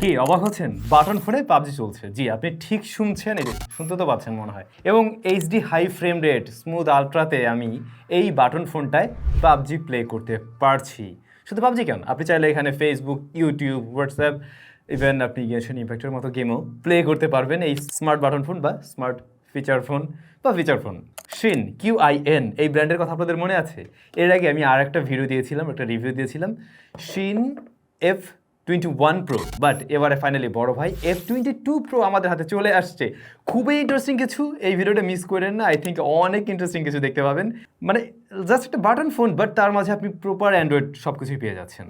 কি অবাক হচ্ছেন? বাটন ফোনে পাবজি চলছে। জি, আপনি ঠিক শুনছেন এই শুনতে তো পাচ্ছেন মনে হয়। এবং HD high frame rate smooth আলট্রাতে আমি এই বাটন ফোনটায় পাবজি প্লে করতে পারছি। শুধু পাবজি কেন? আপনি চাইলে এখানে ফেসবুক ইউটিউব হোয়াটসঅ্যাপ ইভেন আপনি গেছেন ইম্প্যাক্টের মতো গেমও প্লে করতে পারবেন। এই স্মার্ট বাটন ফোন বা স্মার্ট ফিচার ফোন বা feature phone Qin Q I N এই ব্র্যান্ডের কথা আপনাদের মনে আছে? এর আগে আমি আর একটা ভিডিও দিয়েছিলাম, একটা রিভিউ দিয়েছিলাম। Qin F twenty one pro but এবারে ফাইনালি বড় ভাই এফ টোয়েন্টি টু প্রো আমাদের হাতে চলে আসছে। খুবই ইন্টারেস্টিং কিছু, এই ভিডিওটা মিস করেন না আই থিঙ্ক অনেক ইন্টারেস্টিং কিছু দেখতে পাবেন। মানে জাস্ট একটা বাটন ফোন বাট তার মাঝে আপনি প্রপার অ্যান্ড্রয়েড সব কিছুই পেয়ে যাচ্ছেন।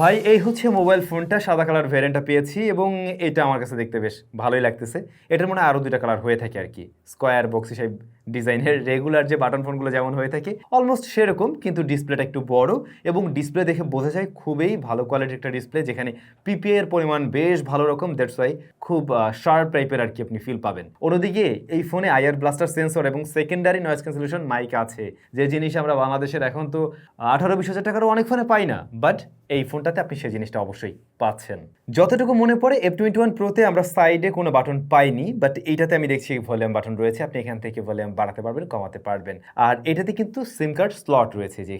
ভাই, এই হচ্ছে মোবাইল ফোনটা সাদা কালার ভ্যারিয়েন্টটা পেয়েছি এবং এটা আমার কাছে দেখতে বেশ ভালোই লাগতেছে। এটার মনে হয় আরও দুইটা কালার হয়ে থাকে আর কি। স্কোয়ার বক্সি সাইব ডিজাইনের রেগুলার যে বাটন ফোনগুলো যেমন হয়ে থাকে অলমোস্ট সেরকম, কিন্তু ডিসপ্লেটা একটু বড় এবং ডিসপ্লে দেখে বোঝা যায় খুবই ভালো কোয়ালিটির একটা ডিসপ্লে যেখানে পিপিএ এর পরিমাণ বেশ ভালো রকম দ্যাটস ওয়াই খুব শার্প টাইপের আর কি আপনি ফিল পাবেন। অন্যদিকে এই ফোনে আইআর ব্লাস্টার সেন্সর এবং সেকেন্ডারি নয়েজ ক্যান্সেলেশন মাইক আছে। যে জিনিস আমরা বাংলাদেশের এখন তো আঠারো বিশ হাজার টাকারও অনেক ফোনে পাই না বাট এই ফোনটাতে আপনি সেই জিনিসটা অবশ্যই পাচ্ছেন। যতটুকু মনে পড়ে এফ টোয়েন্টি ওয়ান প্রোতে আমরা সাইডে কোনো বাটন পাইনি বাট এইটাতে আমি দেখছি ভলিউম বাটন রয়েছে, আপনি এখান থেকে ভলিউম বাড়াতে পারবেন কমাতে পারবেন। আর এটাতে কিন্তু সিম কার্ড স্লট রয়েছে যে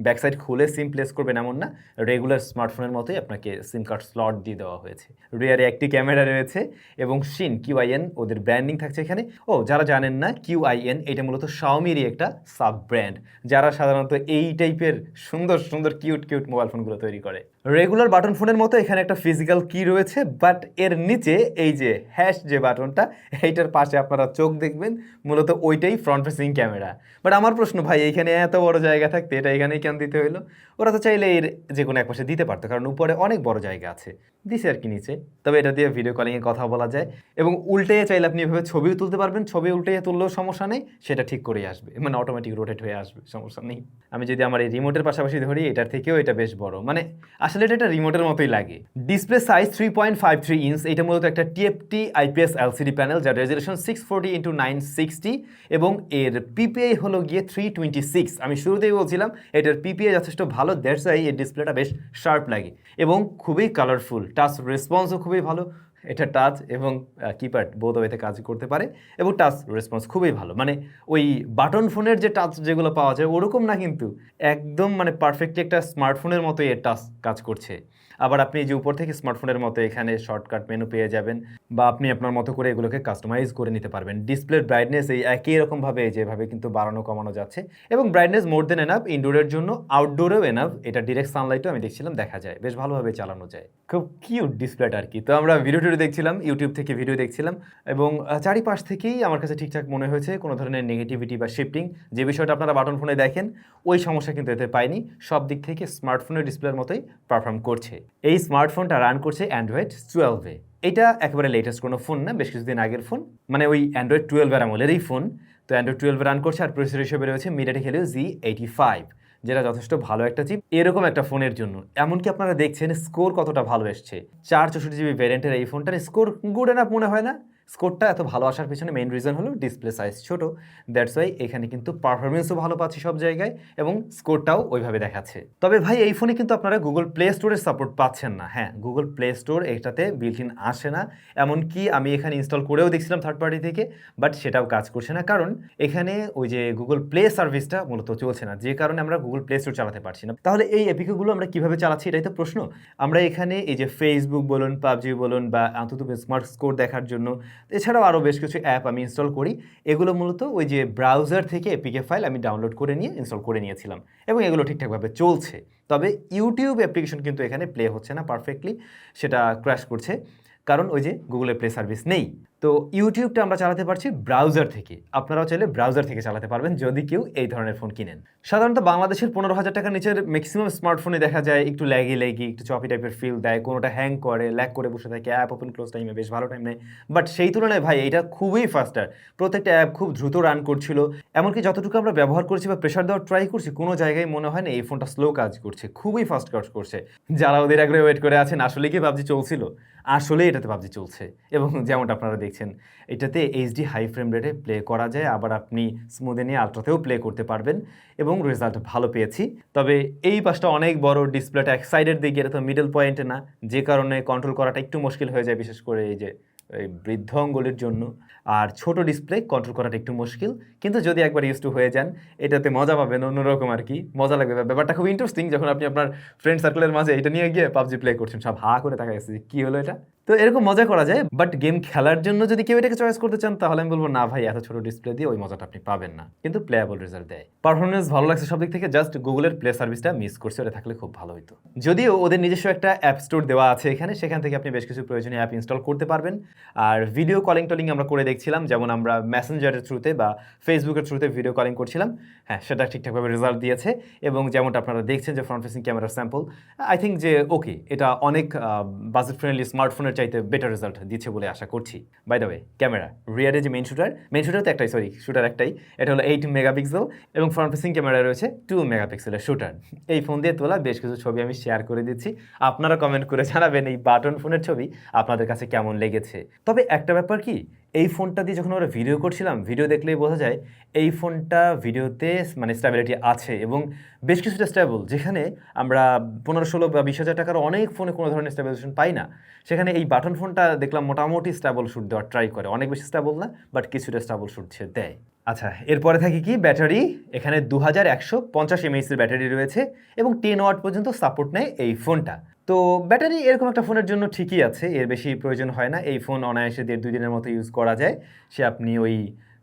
এখানে ব্যাক সাইড খুলে সিম প্লেস করবেন এমন না, রেগুলার স্মার্টফোনের মতোই আপনাকে সিম কার্ড স্লট দিয়ে দেওয়া হয়েছে। রিয়ারে একটি ক্যামেরা রয়েছে এবং শিন কিউআইএন ওদের ব্র্যান্ডিং থাকছে এখানে। ও, যারা জানেন না কিউআইএন এটা মূলত শাওমিরই একটা সাব ব্র্যান্ড যারা সাধারণত এই টাইপের সুন্দর সুন্দর, কিউট কিউট মোবাইল ফোনগুলো তৈরি করে। রেগুলার বাটন ফোনের মতো এখানে একটা ফিজিক্যাল কি রয়েছে, বাট এর নিচে এই যে হ্যাশ যে বাটনটা, এইটার পাশে আপনারা চোখ দেখবেন, মূলত ওইটাই ফ্রন্ট ফেসিং ক্যামেরা। বাট আমার প্রশ্ন, ভাই এইখানে এত বড় জায়গা থাকতে এটা এখানে কেন দিতে হইল। ওরা তো চাইলে এর যে কোনো এক পাশে দিতে পারতো, কারণ উপরে অনেক বড় জায়গা আছে। দিছে আর কি নিচে। তবে এটা দিয়ে ভিডিও কলিংয়ে কথা বলা যায়। এবং উল্টে চাইলে আপনি এভাবে ছবিও তুলতে পারবেন। ছবি উল্টে তুললেও সমস্যা নেই, সেটা ঠিক করেই আসবে। মানে অটোমেটিক রোটেট হয়ে আসবে, সমস্যা নেই। আমি যদি আমার এই রিমোটের পাশাপাশি ধরি, এটার থেকেও এটা বেশ বড়। মানে আসলে এটা একটা রিমোটের মতোই লাগে। Display size three point five three inch এটা মূলত একটা টিএফটি আইপিএস এলসিডি প্যানেল যার resolution six forty into nine sixty এবং এর পিপিআই হলো গিয়ে থ্রি টোয়েন্টি সিক্স আমি শুরুতেই বলছিলাম, এটার পিপিআই যথেষ্ট ভালো দ্যাটস এই ডিসপ্লেটা বেশ শার্প লাগে এবং খুবই কালারফুল টাচ রেসপন্সও খুবই ভালো। এটা টাচ এবং কিপ্যাড বোধ ওয়েতে কাজ করতে পারে এবং টাচ রেসপন্স খুবই ভালো। মানে ওই বাটন ফোনের যে টাচ যেগুলো পাওয়া যায় ওরকম না কিন্তু একদম মানে পারফেক্টলি একটা স্মার্টফোনের মতো এর টাচ কাজ করছে। আবার আপনি যে উপর থেকে স্মার্টফোনের মতো এখানে শর্টকাট মেনু পেয়ে যাবেন বা আপনি আপনার মতো করে এগুলোকে কাস্টমাইজ করে নিতে পারবেন। ডিসপ্লের ব্রাইটনেস এই একই রকমভাবে যেভাবে কিন্তু বাড়ানো কমানো যাচ্ছে এবং ব্রাইটনেস মোর দেন এনাফ ইনডোরের জন্য আউটডোরেও এনাফ এটা ডিরেক্ট সানলাইটও আমি দেখছিলাম দেখা যায়। বেশ ভালোভাবে চালানো যায়। খুব কিউট ডিসপ্লেটা আর কি। তো আমরা ভিডিও দেখছিলাম ইউটিউব থেকে ভিডিও দেখছিলাম এবং চারিপাশ থেকেই আমার কাছে ঠিকঠাক মনে হয়েছে কোনো ধরনের নেগেটিভিটি বা শিফটিং যে বিষয়টা আপনারা বাটন ফোনে দেখেন, ওই সমস্যা কিন্তু এতে পাইনি। সব দিক থেকে স্মার্টফোনের ডিসপ্লের মতোই পারফর্ম করছে। এই স্মার্টফোনটা রান করছে অ্যান্ড্রয়েড টুয়েলভে এটা একেবারে লেটেস্ট কোনো ফোন না, বেশ কিছুদিন আগের ফোন মানে ওই অ্যান্ড্রয়েড টুয়েলভের আমলেরই ফোন তো অ্যান্ড্রয়েড টুয়েলভে রান করছে আর প্রসেসর হিসেবে রয়েছে MediaTek Helio G eighty five যেটা যথেষ্ট ভালো একটা চিপ এরকম একটা ফোনের জন্য। এমনকি আপনারা দেখছেন স্কোর কতটা ভালো এসছে। চার চৌষট্টি জিবি ভ্যারিয়েন্টের এই ফোনটার স্কোর গুড এনাফ মনে হয় না? স্কোরটা এত ভালো আসার পিছনে মেইন রিজন হলো ডিসপ্লে সাইজ ছোট। দ্যাটস ওয়াই এখানে কিন্তু পারফরমেন্সও ভালো পাচ্ছি সব জায়গায় এবং স্কোরটাও ওইভাবে দেখাচ্ছে। তবে ভাই, এই ফোনে কিন্তু আপনারা গুগল প্লে স্টোরের সাপোর্ট পাচ্ছেন না। হ্যাঁ গুগল প্লে স্টোর এটাতে বিল্ট আসে না। এমনকি আমি এখানে ইনস্টল করেও দেখছিলাম থার্ড পার্টি থেকে বাট সেটাও কাজ করছে না। কারণ এখানে ওই যে গুগল প্লে সার্ভিসটা মূলত চলছে না। যে কারণে আমরা গুগল প্লে স্টোর চালাতে পারছি না। তাহলে এই অ্যাপিকগুলো আমরা কীভাবে চালাচ্ছি এটাই তো প্রশ্ন। আমরা এখানে এই যে ফেসবুক বলুন, পাবজি বলুন বা অন্তত স্মার্ট স্কোর দেখার জন্য এছাড়াও আরও বেশ কিছু অ্যাপ আমি ইনস্টল করি। এগুলো মূলত ওই যে ব্রাউজার থেকে এপিকে ফাইল আমি ডাউনলোড করে নিয়ে ইনস্টল করে নিয়েছিলাম এবং এগুলো ঠিকঠাকভাবে চলছে। তবে ইউটিউব অ্যাপ্লিকেশন কিন্তু এখানে প্লে হচ্ছে না পারফেক্টলি সেটা ক্র্যাশ করছে। কারণ ওই যে গুগলের প্লে সার্ভিস নেই। তো ইউটিউবটা আমরা চালাতে পারছি ব্রাউজার থেকে। আপনারাও চাইলে ব্রাউজার থেকে চালাতে পারবেন, যদি কেউ এই ধরনের ফোন কিনেন। সাধারণত বাংলাদেশের পনেরো হাজার টাকার নিচের ম্যাক্সিমাম স্মার্টফোনে দেখা যায়, একটু ল্যাগি ল্যাগি একটু চপি টাইপের ফিল দেয়, কোনোটা হ্যাং করে ল্যাগ করে বসে থাকে অ্যাপ ওপেন ক্লোজ টাইমে বেশ ভালো টাইম নেয়। বাট সেই তুলনায় ভাই, এটা খুবই ফাস্টার প্রত্যেকটা অ্যাপ খুব দ্রুত রান করছিল। এমনকি যতটুকু আমরা ব্যবহার করছি বা প্রেশার দেওয়ার ট্রাই করছি, কোনো জায়গায় মনে হয় না এই ফোনটা স্লো কাজ করছে, খুবই ফাস্ট কাজ করছে। যারা ওদের আগ্রহে ওয়েট করে আছেন আসলে কি পাবজি চলছিল? আসলে এটাতে পাবজি চলছে। এবং যেমনটা আপনারা দেখছেন। এটাতে এইচডি হাই ফ্রেম রেটে প্লে করা যায়, আবার আপনি স্মুদে নিয়ে আলট্রাতেও প্লে করতে পারবেন এবং রেজাল্ট ভালো পেয়েছি। তবে এই পাশটা অনেক বড় ডিসপ্লেটা এক সাইডের দিকে তো মিডল পয়েন্টে না, যে কারণে কন্ট্রোল করাটা একটু মুশকিল হয়ে যায়, বিশেষ করে এই যে, এই বৃদ্ধ অঙ্গুলির জন্য। আর ছোট ডিসপ্লে কন্ট্রোল করাটা একটু মুশকিল, কিন্তু যদি একবার ইউজ টু হয়ে যান, এটাতে মজা পাবেন, অন্যরকম আর কি, মজা লাগবে। ব্যাপারটা খুব ইন্টারেস্টিং যখন আপনি আপনার ফ্রেন্ড সার্কেলের মাঝে এটা নিয়ে গিয়ে পাবজি প্লে করছেন, সব হা করে তাকা গেছে কি হলো এটা? তো এরকম মজা করা যায় বাট গেম খেলার জন্য যদি কেউ এটাকে চয়েস করতে চান, তাহলে আমি বলব, না ভাই, এত ছোট ডিসপ্লে দিয়ে ওই মজাটা আপনি পাবেন না। কিন্তু প্লেয়াবল রেজাল্ট দেয়। পারফরমেন্স ভালো লাগছে সব দিক থেকে জাস্ট গুগলের প্লে সার্ভিসটা মিস করছে, ওটা থাকলে খুব ভালো হতো যদিও ওদের নিজস্ব একটা অ্যাপ স্টোর দেওয়া আছে এখানে, সেখান থেকে আপনি বেশ কিছু প্রয়োজনীয় অ্যাপ ইনস্টল করতে পারবেন। আর ভিডিও কলিং টলিং আমরা করে দেখছিলাম, যেমন আমরা মেসেঞ্জারের থ্রুতে বা ফেসবুকের থ্রুতে ভিডিও কলিং করছিলাম। হ্যাঁ সেটা ঠিকঠাকভাবে রেজাল্ট দিয়েছে এবং যেমনটা আপনারা দেখছেন যে ফ্রন্ট ফেসিং ক্যামেরার স্যাম্পল আই থিঙ্ক যে ওকে এটা অনেক বাজেট ফ্রেন্ডলি স্মার্টফোনের চাইতে বেটার রেজাল্ট দিচ্ছে বলে আশা করছি। বাই দ্য ওয়ে ক্যামেরা রিয়ারে যে মেন শুটার মেন শুটার তো একটাই সরি শুটার একটাই। এটা হলো এইট মেগাপিক্সেল এবং ফ্রন্ট ফেসিং ক্যামেরা রয়েছে টু মেগাপিক্সেলের শুটার এই ফোন দিয়ে তোলা বেশ কিছু ছবি আমি শেয়ার করে দিচ্ছি। আপনারা কমেন্ট করে জানাবেন এই বাটন ফোনের ছবি আপনাদের কাছে কেমন লেগেছে। তবে একটা ব্যাপার কি এই ফোনটা দিয়ে যখন আমরা ভিডিও করছিলাম ভিডিও দেখলেই বোঝা যায় এই ফোনটা ভিডিওতে মানে স্ট্যাবিলিটি আছে এবং বেশ কিছুটা স্ট্যাবল যেখানে আমরা পনেরো ষোলো বা বিশ হাজার টাকার অনেক ফোনে কোনো ধরনের স্ট্যাবিলাইজেশন পাই না। সেখানে এই বাটন ফোনটা দেখলাম মোটামুটি স্ট্যাবল শ্যুট দেওয়ার ট্রাই করে। অনেক বেশি স্ট্যাবল না বাট কিছুটা স্ট্যাবল শ্যুট সে দেয়। আচ্ছা এরপরে থাকি কি? ব্যাটারি, এখানে দু হাজার একশো পঞ্চাশ এমএইচের ব্যাটারি রয়েছে এবং টেন ওয়াট পর্যন্ত সাপোর্ট নেয় এই ফোনটা। তো ব্যাটারি এরকম একটা ফোনের জন্য ঠিকই আছে, এর বেশি প্রয়োজন হয় না। এই ফোন অনায়াসে দেড় দুই দিনের মতো ইউজ করা যায়। সে আপনি ওই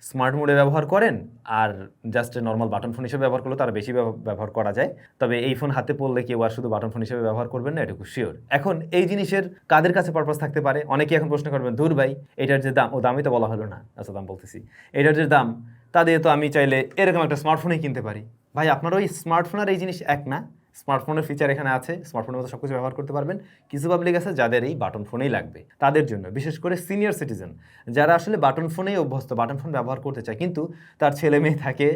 স্মার্ট মোডে ব্যবহার করেন আর জাস্ট নর্মাল বাটন ফোন হিসেবে ব্যবহার করলে তার বেশি ব্যবহার করা যায়। তবে এই ফোন হাতে পড়লে কেউ আর শুধু বাটন ফোন হিসেবে ব্যবহার করবেন না, এটুকু শিওর এখন এই জিনিসের কাদের কাছে পারপাস থাকতে পারে? অনেকে এখন প্রশ্ন করবেন দূর ভাই, এটার যে দাম, ও দামই তো বলা হলো না। আচ্ছা দাম বলতেছি। এটার যে দাম, তা দিয়ে তো আমি চাইলে এরকম একটা স্মার্টফোনই কিনতে পারি। ভাই, আপনার ওই স্মার্টফোন আর এই জিনিস এক না? স্মার্টফোনের ফিচার এখানে আছে, স্মার্টফোনের মতো সব কিছু ব্যবহার করতে পারবেন। কিছু পাবলিক আছে যাদের এই বাটন ফোনেই লাগবে। তাদের জন্য, বিশেষ করে সিনিয়র সিটিজেন যারা আসলে বাটন ফোনেই অভ্যস্ত বাটন ফোন ব্যবহার করতে চায়, কিন্তু তার ছেলে মেয়ে থাকে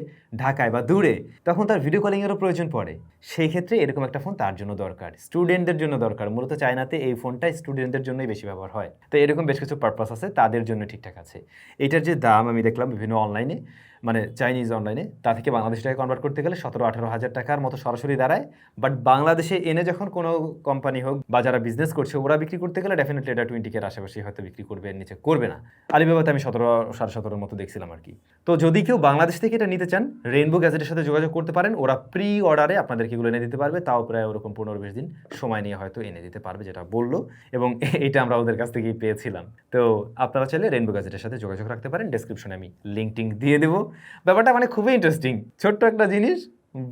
ঢাকায় বা দূরে, তখন তার ভিডিও কলিংয়েরও প্রয়োজন পড়ে। সেই ক্ষেত্রে এরকম একটা ফোন তার জন্য দরকার। স্টুডেন্টদের জন্য দরকার। মূলত চায়নাতে এই ফোনটা স্টুডেন্টদের জন্যই বেশি ব্যবহার হয়। তো এরকম বেশ কিছু পারপাস আছে, তাদের জন্য ঠিকঠাক আছে। এটার যে দাম আমি দেখলাম বিভিন্ন অনলাইনে মানে চাইনিজ অনলাইনে তা থেকে বাংলাদেশ টাকা কনভার্ট করতে গেলে সতেরো, আঠারো হাজার টাকার মতো সরাসরি দাঁড়ায়। বাট বাংলাদেশে এনে যখন কোনো কোম্পানি হোক বা যারা বিজনেস করছে, ওরা বিক্রি করতে গেলে ডেফিনেটলি এটা টোয়েন্টি কের আশেপাশে হয়তো বিক্রি করবে, এর নিচে করবে না। আলিবাবাতে আমি সতেরো, সাড়ে সতেরোর মতো দেখছিলাম আর কি। তো যদি কেউ বাংলাদেশ থেকে এটা নিতে চান রেইনবো গ্যাজেটের সাথে যোগাযোগ করতে পারেন। ওরা প্রি অর্ডারে আপনাদেরকে এগুলো এনে দিতে পারবে। তাও প্রায় ওরকম পনেরো বিশ দিন সময় নিয়ে হয়তো এনে দিতে পারবে যেটা বলল। এবং এটা আমরা ওদের কাছ থেকেই পেয়েছিলাম। তো আপনারা চাইলে রেইনবো গ্যাজেটের সাথে যোগাযোগ রাখতে পারেন। ডেসক্রিপশনে আমি লিঙ্ক টিঙ্ক দিয়ে দেবো। ব্যাপারটা মানে খুবই ইন্টারেস্টিং ছোট্ট একটা জিনিস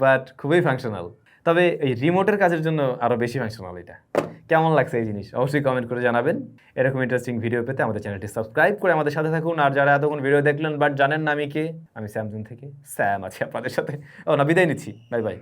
বাট খুবই ফাংশনাল তবে এই রিমোটের কাজের জন্য আরও বেশি ফাংশনাল এটা। কেমন লাগছে এই জিনিস? অবশ্যই কমেন্ট করে জানাবেন। এরকম ইন্টারেস্টিং ভিডিও পেতে আমাদের চ্যানেলটি সাবস্ক্রাইব করে আমাদের সাথে থাকুন। আর যারা এতক্ষণ ভিডিও দেখলেন বাট জানেন না আমি কে, আমি স্যামসুং থেকে। স্যাম আছি আপনাদের সাথে। ও না, বিদায় নিচ্ছি। Bye bye